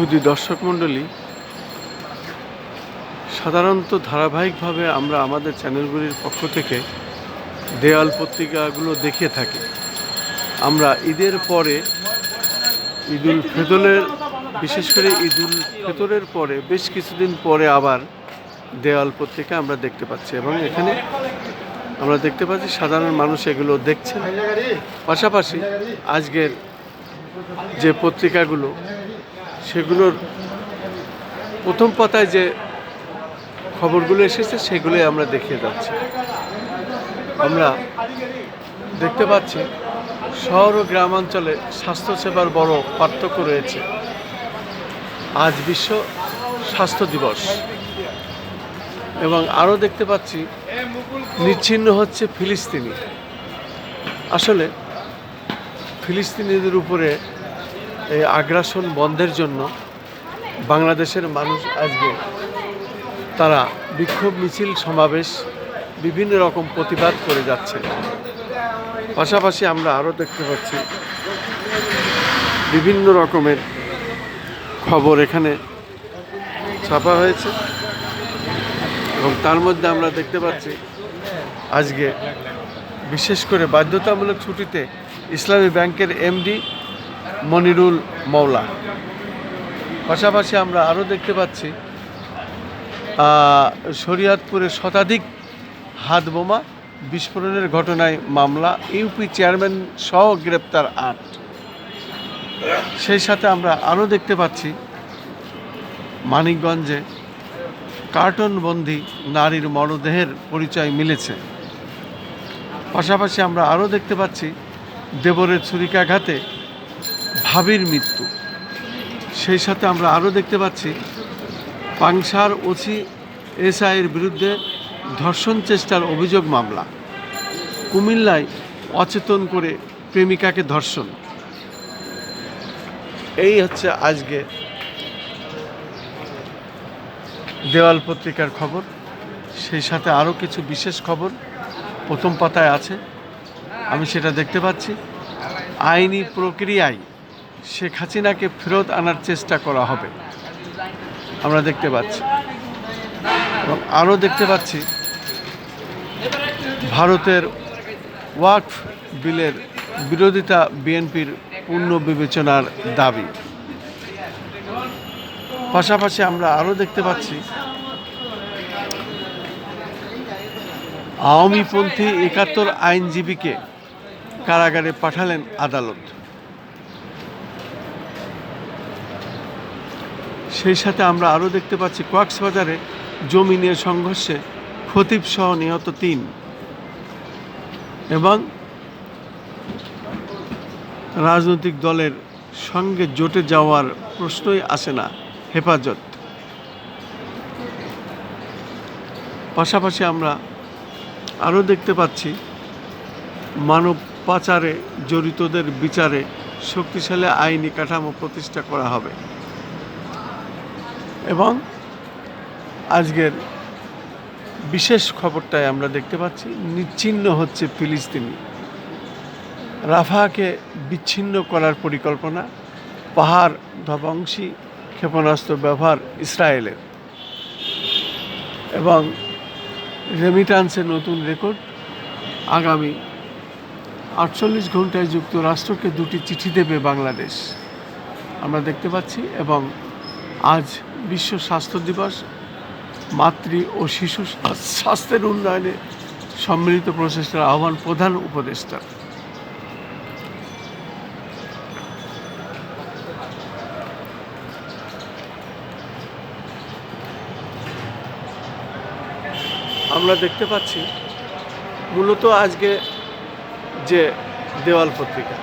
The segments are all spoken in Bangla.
শুধু দর্শক মণ্ডলী, সাধারণত ধারাবাহিকভাবে আমরা আমাদের চ্যানেলগুলির পক্ষ থেকে দেয়াল পত্রিকাগুলো দেখে থাকি। আমরা ঈদের পরে ঈদুল ফেতরের, বিশেষ করে ঈদুল ফেতরের পরে, বেশ কিছুদিন পরে আবার দেওয়াল পত্রিকা আমরা দেখতে পাচ্ছি এবং এখানে আমরা দেখতে পাচ্ছি সাধারণ মানুষ এগুলো দেখছেন। পাশাপাশি আজকের যে পত্রিকাগুলো সেগুলোর প্রথম পাতায় যে খবরগুলো এসেছে, সেগুলোই আমরা দেখিয়ে যাচ্ছি। আমরা দেখতে পাচ্ছি, শহর ও গ্রামাঞ্চলে স্বাস্থ্যসেবার বড় পার্থক্য রয়েছে। আজ বিশ্ব স্বাস্থ্য দিবস। এবং আরও দেখতে পাচ্ছি, নিচ্ছিন্ন হচ্ছে ফিলিস্তিনি। আসলে ফিলিস্তিনিদের উপরে আগ্রাসন বন্ধের জন্য বাংলাদেশের মানুষ আজকে তারা বিক্ষোভ মিছিল সমাবেশ বিভিন্ন রকম প্রতিবাদ করে যাচ্ছে। পাশাপাশি আমরা আরও দেখতে পাচ্ছি বিভিন্ন রকমের খবর এখানে ছাপা হয়েছে এবং তার মধ্যে আমরা দেখতে পাচ্ছি আজকে বিশেষ করে বাধ্যতামূলক ছুটিতে ইসলামী ব্যাংকের এমডি মনিরুল মৌলা পাশাপাশি আমরা আরও দেখতে পাচ্ছি শরীয়তপুরে শতাধিক হাত বোমা বিস্ফোরণের ঘটনায় মামলা, ইউপি চেয়ারম্যান সহ গ্রেপ্তার আট। সেই সাথে আমরা আরও দেখতে পাচ্ছি, মানিকগঞ্জে কার্টনবন্দি নারীর মরদেহের পরিচয় মিলেছে। পাশাপাশি আমরা আরও দেখতে পাচ্ছি, দেবরের ছুরিকাঘাতে ভাবির মৃত্যু। সেই সাথে আমরা আরও দেখতে পাচ্ছি, পাংশার ওসি এসআইয়ের বিরুদ্ধে ধর্ষণ চেষ্টার অভিযোগ মামলা। কুমিল্লায় অচেতন করে প্রেমিকাকে ধর্ষণ। এই হচ্ছে আজকে দেওয়াল পত্রিকার খবর। সেই সাথে আরও কিছু বিশেষ খবর প্রথম পাতায় আছে। আমি সেটা দেখতে পাচ্ছি। আইনি প্রক্রিয়ায় শেখ হাসিনাকে ফেরত আনার চেষ্টা করা হবে। আমরা দেখতে পাচ্ছি। এবং আরও দেখতে পাচ্ছি, ভারতের ওয়াকফ বিলের বিরোধিতা বিএনপির পূর্ণ বিবেচনার দাবি। পাশাপাশি আমরা আরও দেখতে পাচ্ছি, আওয়ামীপন্থী একাত্তর আইনজীবীকে কারাগারে পাঠালেন আদালত। সেই সাথে আমরা আরও দেখতে পাচ্ছি কক্সবাজারে জমি নিয়ে সংঘর্ষে খতিব সহ নিহত তিন। এবং রাজনৈতিক দলের সঙ্গে জোটে যাওয়ার প্রশ্নই আসে না হেফাজত। পাশাপাশি আমরা আরও দেখতে পাচ্ছি মানব পাচারে জড়িতদের বিচারে শক্তিশালী আইনি কাঠামো প্রতিষ্ঠা করা হবে। এবং আজকের বিশেষ খবরটায় আমরা দেখতে পাচ্ছি, নিচ্ছিন্ন হচ্ছে ফিলিস্তিনি। রাফাকে বিচ্ছিন্ন করার পরিকল্পনা, পাহাড় ধ্বংসী ক্ষেপণাস্ত্র ব্যবহার ইসরায়েলের। এবং রেমিটান্সের নতুন রেকর্ড আগামী আটচল্লিশ ঘন্টায় যুক্তরাষ্ট্রকে দুটি চিঠি দেবে বাংলাদেশ। আমরা দেখতে পাচ্ছি এবং আজ বিশ্ব স্বাস্থ্য দিবস, মাতৃ ও শিশু স্বাস্থ্যের উন্নয়নে সম্মিলিত প্রচেষ্টার আহ্বান প্রধান উপদেষ্টা। আমরা দেখতে পাচ্ছি, মূলত আজকে যে দেওয়াল পত্রিকা,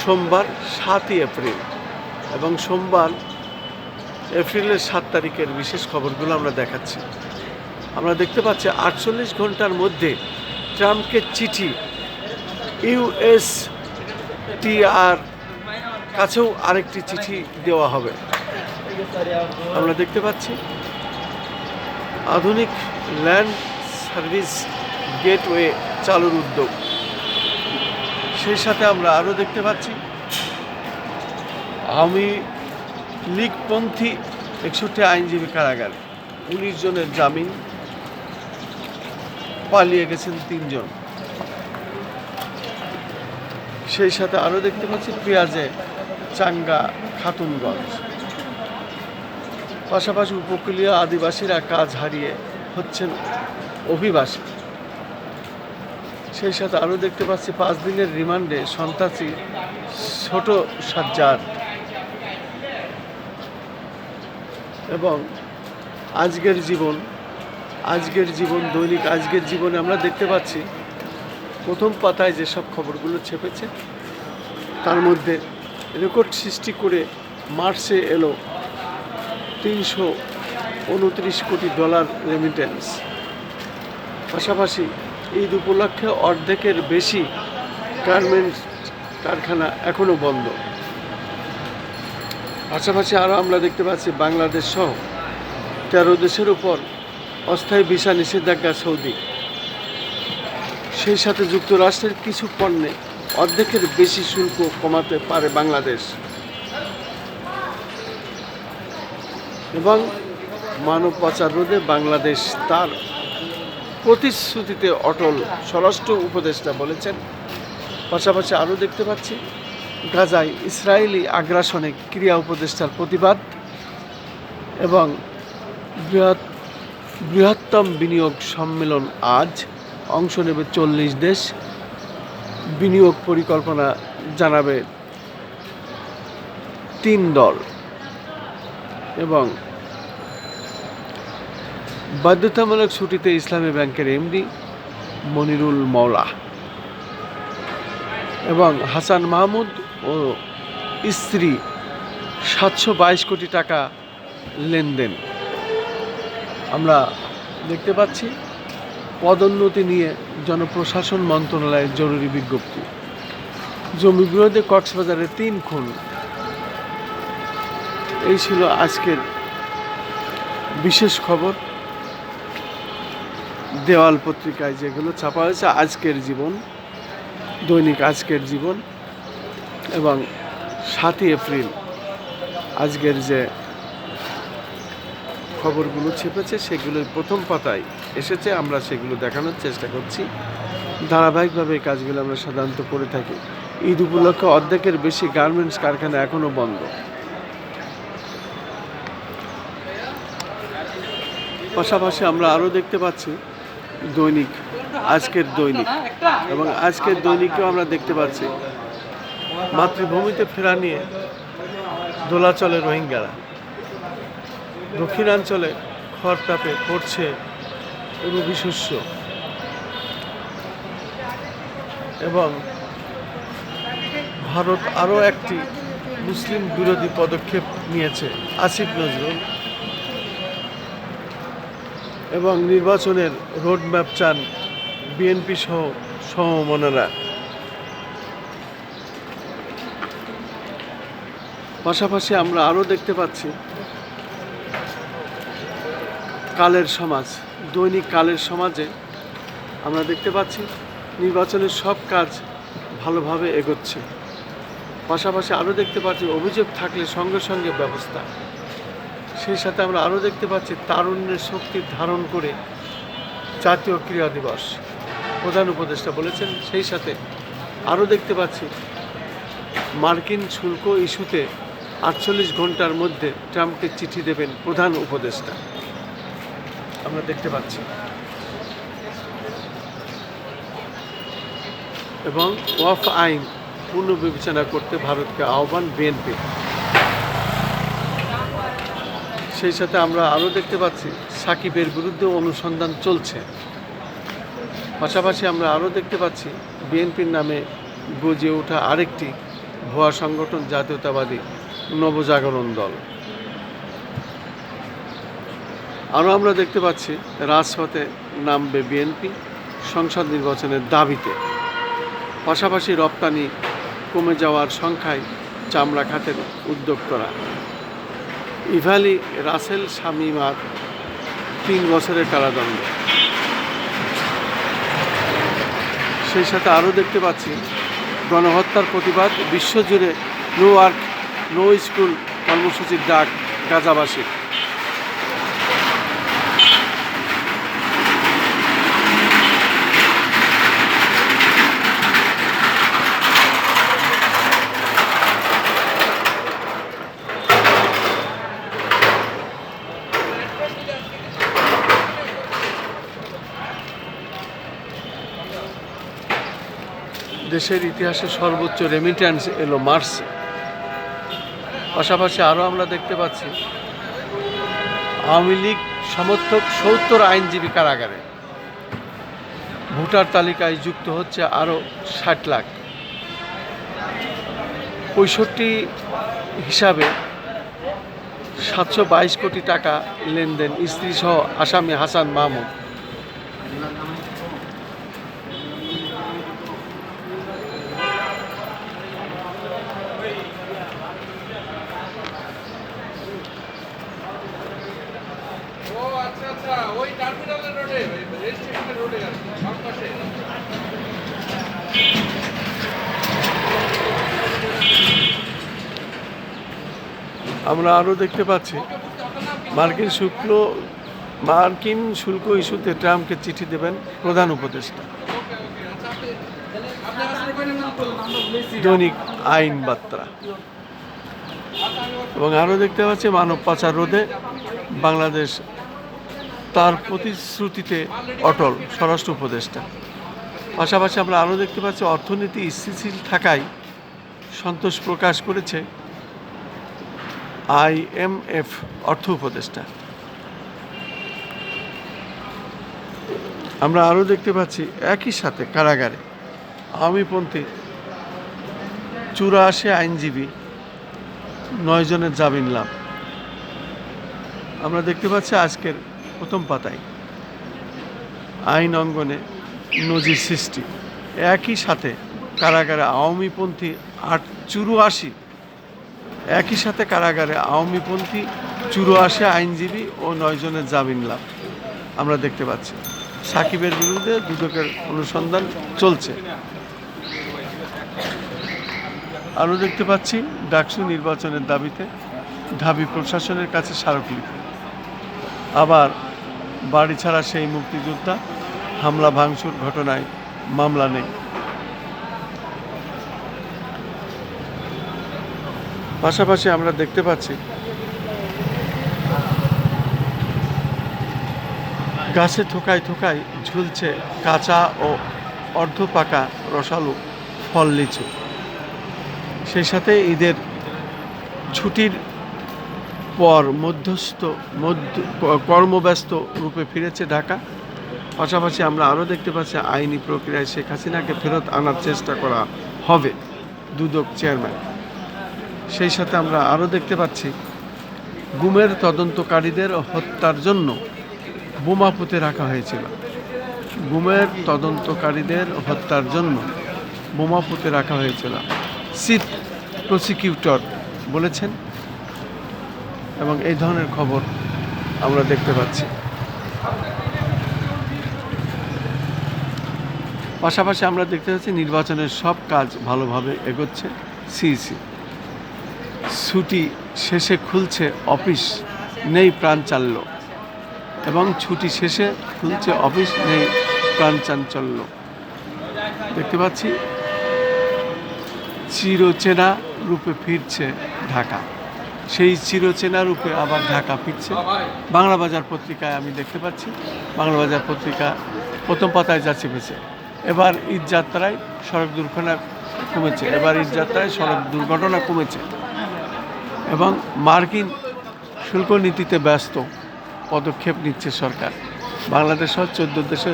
সোমবার সাতই এপ্রিল এবং সোমবার এপ্রিলের সাত তারিখের বিশেষ খবরগুলো আমরা দেখাচ্ছি। আমরা দেখতে পাচ্ছি আটচল্লিশ ঘণ্টার মধ্যে ট্রাম্পকে চিঠি ইউএস টিআর কাছেও আরেকটি চিঠি দেওয়া হবে। আমরা দেখতে পাচ্ছি আধুনিক ল্যান্ড সার্ভিস গেটওয়ে চালুর উদ্যোগ। সেই সাথে আমরা আরও দেখতে পাচ্ছি আমি লীগপন্থী একষট্টি আইনজীবী কারাগার উনিশ জনের জামিন। পালিয়ে গেছেন তিনজন। সেই সাথে আরও দেখতে পাচ্ছি পেঁয়াজে চাঙ্গা খাতুনগঞ্জ। পাশাপাশি উপকূলীয় আদিবাসীরা কাজ হারিয়ে হচ্ছেন অভিবাসী। সেই সাথে আরও দেখতে পাচ্ছি পাঁচ দিনের রিমান্ডে সন্ত্রাসী ছোট সাজ্জাদ। এবং আজকের জীবন আজকের জীবন, দৈনিক আজকের জীবনে আমরা দেখতে পাচ্ছি প্রথম পাতায় যেসব খবরগুলো ছেপেছে, তার মধ্যে রেকর্ড সৃষ্টি করে মার্চে এলো তিনশো উনত্রিশ কোটি ডলার রেমিটেন্স পাশাপাশি ঈদ উপলক্ষে অর্ধেকের বেশি গার্মেন্টস কারখানা এখনও বন্ধ। পাশাপাশি আরও আমরা দেখতে পাচ্ছি বাংলাদেশ সহ তেরো দেশের উপর অস্থায়ী ভিসা নিষেধাজ্ঞা সৌদি। সেই সাথে যুক্তরাষ্ট্রের কিছু পণ্যে অর্ধেকের বেশি শুল্ক কমাতে পারে বাংলাদেশ। এবং মানব পাচার রোধে বাংলাদেশ তার প্রতিশ্রুতিতে অটল স্বরাষ্ট্র উপদেষ্টা বলেছেন। পাশাপাশি আরও দেখতে পাচ্ছি গাজায় ইসরায়েলি আগ্রাসনে ক্রিয়া উপদেষ্টার প্রতিবাদ এবং বৃহৎ বৃহত্তম বিনিয়োগ সম্মেলন আজ। অংশ নেবে চল্লিশ দেশ। বিনিয়োগ পরিকল্পনা জানাবে তিন দল। এবং বাধ্যতামূলক ছুটিতে ইসলামী ব্যাংকের এমডি মনিরুল মৌলা এবং হাসান মাহমুদ ও স্ত্রী সাতশো বাইশ কোটি টাকা লেনদেন। আমরা দেখতে পাচ্ছি পদোন্নতি নিয়ে জনপ্রশাসন মন্ত্রণালয়ের জরুরি বিজ্ঞপ্তি। জমি বিরোধে কক্সবাজারে তিন খুন। এই ছিল আজকের বিশেষ খবর। দেওয়াল পত্রিকায় যেগুলো ছাপা হয়েছে, আজকের জীবন, দৈনিক আজকের জীবন। এবং সাতই এপ্রিল আজকের যে খবরগুলো ছেপেছে সেগুলোর প্রথম পাতায় এসেছে। আমরা সেগুলো দেখানোর চেষ্টা করছি। ধারাবাহিকভাবে এই কাজগুলো আমরা সাধারণত করে থাকি। ঈদ উপলক্ষে অর্ধেকের বেশি গার্মেন্টস কারখানা এখনও বন্ধ। পাশাপাশি আমরা আরও দেখতে পাচ্ছি দৈনিক, আজকের দৈনিক। এবং আজকের দৈনিককেও আমরা দেখতে পাচ্ছি মাতৃভূমিতে ফেরা নিয়ে দোলাচলে রোহিঙ্গারা। দক্ষিণাঞ্চলে খড়তাপে পড়ছে রবি শস্য। এবং ভারত আরও একটি মুসলিম বিরোধী পদক্ষেপ নিয়েছে, আসিফ নজরুল। এবং নির্বাচনের রোডম্যাপ চান বিএনপি সহ সমমনেরা। পাশাপাশি আমরা আরও দেখতে পাচ্ছি কালের সমাজ, দৈনিক কালের সমাজে আমরা দেখতে পাচ্ছি নির্বাচনের সব কাজ ভালোভাবে এগোচ্ছে। পাশাপাশি আরও দেখতে পাচ্ছি অভিযোগ থাকলে সঙ্গে সঙ্গে ব্যবস্থা। সেই সাথে আমরা আরও দেখতে পাচ্ছি তারুণ্যের শক্তি ধারণ করে জাতীয় ক্রীড়া দিবস। প্রধান উপদেষ্টা বলেছেন, সেই সাথে আরও দেখতে পাচ্ছি মার্কিন শুল্ক ইস্যুতে আটচল্লিশ ঘণ্টার মধ্যে ট্রাম্পকে চিঠি দেবেন প্রধান উপদেষ্টা। আমরা দেখতে পাচ্ছি। এবং ওয়াফ আইন পুনর্বিবেচনা করতে ভারতকে আহ্বান বিএনপি সেই সাথে আমরা আরও দেখতে পাচ্ছি, সাকিবের বিরুদ্ধে অনুসন্ধান চলছে। পাশাপাশি আমরা আরও দেখতে পাচ্ছি বিএনপির নামে গজে ওঠা আরেকটি ভুয়া সংগঠন জাতীয়তাবাদী নবজাগরণ দল। আরও আমরা দেখতে পাচ্ছি, রাজপথে নামবে বিএনপি, সংসদ নির্বাচনের দাবিতে। পাশাপাশি রপ্তানি কমে যাওয়ার সংখ্যায় চামড়া খাতের উদ্যোক্তরা। ইভালি রাসেল শামিমার তিন বছরের কারাদণ্ড। সেই সাথে আরও দেখতে পাচ্ছি, গণহত্যার প্রতিবাদ, বিশ্বজুড়ে নো ওয়ার্ক নো স্কুল কর্মসূচির ডাক গাজাবাসীর। দেশের ইতিহাসে সর্বোচ্চ রেমিট্যান্স এলো মার্চে। পাশাপাশি আরও আমরা দেখতে পাচ্ছি, আওয়ামী লীগ সমর্থক সত্তর আইনজীবী কারাগারে। ভোটার তালিকায় যুক্ত হচ্ছে আরও ষাট লাখ। পঁয়ষট্টি হিসাবে সাতশো বাইশ কোটি টাকা লেনদেন স্ত্রী সহ আসামি হাসান মাহমুদ। আমরা আরও দেখতে পাচ্ছি। মার্কিন শুক্ল, মার্কিন শুল্ক ইস্যুতে ট্রাম্পকে চিঠি দেবেন প্রধান উপদেষ্টা। দৈনিক আইন বার্তা। এবং আরও দেখতে পাচ্ছি মানব পাচার রোধে বাংলাদেশ তার প্রতিশ্রুতিতে অটল স্বরাষ্ট্র উপদেষ্টা। পাশাপাশি আমরা আরও দেখতে পাচ্ছি অর্থনীতি স্থিতিশীল থাকায় সন্তোষ প্রকাশ করেছে আইএমএফ অর্থ উপদেষ্টা। আমরা আরও দেখতে পাচ্ছি একই সাথে কারাগারে আওয়ামীপন্থী চুরাশি আইনজীবী, নয় জনের জামিন লাভ। আমরা দেখতে পাচ্ছি আজকের প্রথম পাতায় আইন অঙ্গনে নজির সৃষ্টি। একই সাথে কারাগারে আওয়ামীপন্থী আট, চুরাশি একই সাথে কারাগারে আওয়ামীপন্থী, চুরাশি আইনজীবী ও নয় জনের জামিন লাভ। আমরা দেখতে পাচ্ছি। সাকিবের বিরুদ্ধে দুদকের অনুসন্ধান চলছে। আরও দেখতে পাচ্ছি ডাকসু নির্বাচনের দাবিতে ঢাবি প্রশাসনের কাছে স্মারকলিপি আবার বাড়ি ছাড়া সেই মুক্তিযোদ্ধা, হামলা ভাঙচুর ঘটনায় মামলা নেই। পাশাপাশি আমরা দেখতে পাচ্ছি গাছে থোকায় থোকায় ঝুলছে কাঁচা ও অর্ধ পাকা রসালো ফল লিচু। সেই সাথে ঈদের ছুটির পর মধ্যস্থ, মধ্য, কর্মব্যস্ত রূপে ফিরেছে ঢাকা। পাশাপাশি আমরা আরও দেখতে পাচ্ছি আইনি প্রক্রিয়ায় শেখ হাসিনাকে ফেরত আনার চেষ্টা করা হবে। দুদক চেয়ারম্যান। সেই সাথে আমরা আরও দেখতে পাচ্ছি, গুমের তদন্তকারীদের হত্যার জন্য বোমা পুঁতে রাখা হয়েছিল। গুমের তদন্তকারীদের হত্যার জন্য বোমা পুঁতে রাখা হয়েছিল। চিফ প্রসিকিউটর বলেছেন এবং এই ধরনের খবর আমরা দেখতে পাচ্ছি। পাশাপাশি আমরা দেখতে পাচ্ছি নির্বাচনের সব কাজ ভালোভাবে এগোচ্ছে, সিইসি। ছুটি শেষে খুলছে অফিস, নেই প্রাণ চালল। এবং ছুটি শেষে খুলছে অফিস, নেই প্রাণ চাঞ্চল্য। দেখতে পাচ্ছি, চিরচেনা রূপে ফিরছে ঢাকা। সেই চিরচেনা রূপে আবার ঢাকা ফিরছে। বাংলা বাজার পত্রিকায় আমি দেখতে পাচ্ছি, বাংলা বাজার পত্রিকা প্রথম পাতায় যা চেপেছে এবার ঈদ যাত্রায় সড়ক দুর্ঘটনা কমেছে, এবার ঈদ যাত্রায় সড়ক দুর্ঘটনা কমেছে। এবং মার্কিন শুল্ক নীতিতে ব্যস্ত পদক্ষেপ নিচ্ছে সরকার। বাংলাদেশ সহ চোদ্দ দেশে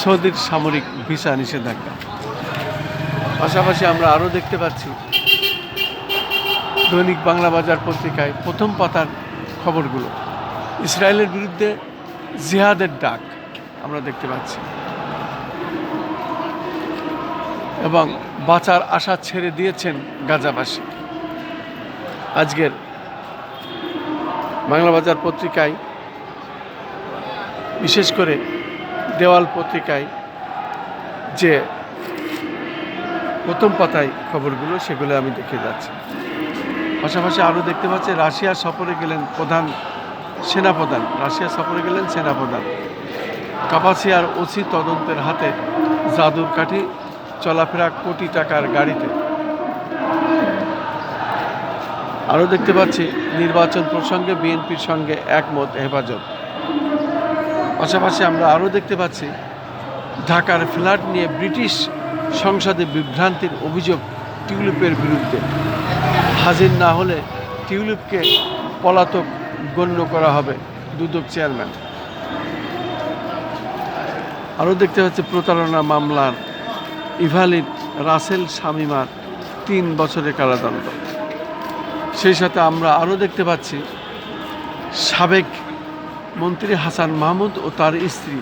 সৌদির সামরিক ভিসা নিষেধাজ্ঞা। পাশাপাশি আমরা আরও দেখতে পাচ্ছি, দৈনিক বাংলা বাজার পত্রিকায় প্রথম পাতার খবরগুলো। ইসরায়েলের বিরুদ্ধে জিহাদের ডাক আমরা দেখতে পাচ্ছি। এবং বাঁচার আশা ছেড়ে দিয়েছেন গাজাবাসী। আজকের বাংলা বাজার পত্রিকায়, বিশেষ করে দেওয়াল পত্রিকায় যে প্রথম পাতায় খবরগুলো, সেগুলো আমি দেখে যাচ্ছি। পাশাপাশি আরও দেখতে পাচ্ছি রাশিয়া সফরে গেলেন প্রধান সেনাপ্রধান। রাশিয়া সফরে গেলেন সেনাপ্রধান। কাপাসিয়ার ওসি তদন্তের হাতে জাদুর কাঠি, চলাফেরা কোটি টাকার গাড়িতে। আরও দেখতে পাচ্ছি নির্বাচন প্রসঙ্গে বিএনপির সঙ্গে একমত, হেফাজত। পাশাপাশি আমরা আরও দেখতে পাচ্ছি ঢাকার ফ্ল্যাট নিয়ে ব্রিটিশ সংসদে বিভ্রান্তির অভিযোগ টিউলিপের বিরুদ্ধে। হাজির না হলে টিউলিপকে পলাতক গণ্য করা হবে দুদক চেয়ারম্যান। আরও দেখতে পাচ্ছি প্রতারণা মামলার ইভালিন রাসেল শামিমার তিন বছরের কারাদণ্ড। সেই সাথে আমরা আরও দেখতে পাচ্ছি সাবেক মন্ত্রী হাসান মাহমুদ ও তার স্ত্রী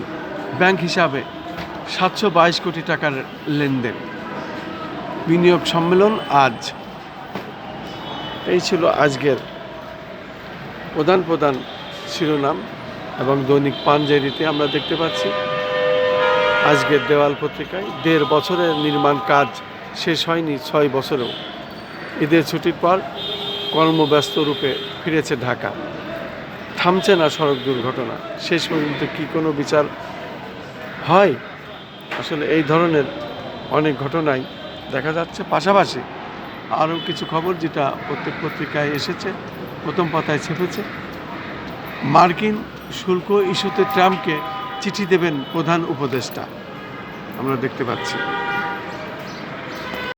ব্যাংক হিসাবে সাতশো বাইশ কোটি টাকার লেনদেন। বিনিয়োগ সম্মেলন আজ। এই ছিল আজকের প্রধান প্রধান শিরোনাম এবং দৈনিক পাঞ্জেরিতে আমরা দেখতে পাচ্ছি আজকের দেওয়াল পত্রিকায় দেড় বছরের নির্মাণ কাজ শেষ হয়নি ছয় বছরেও। ঈদের ছুটির পর কর্মব্যস্ত রূপে ফিরেছে ঢাকা। থামছে না সড়ক দুর্ঘটনা। শেষ পর্যন্ত কি কোনো বিচার হয়? আসলে এই ধরনের অনেক ঘটনাই দেখা যাচ্ছে। পাশাপাশি আরও কিছু খবর যেটা প্রত্যেক পত্রিকায় এসেছে, প্রথম পাতায় ছেপেছে। মার্কিন শুল্ক ইস্যুতে ট্রাম্পকে চিঠি দেবেন প্রধান উপদেষ্টা। আমরা দেখতে পাচ্ছি।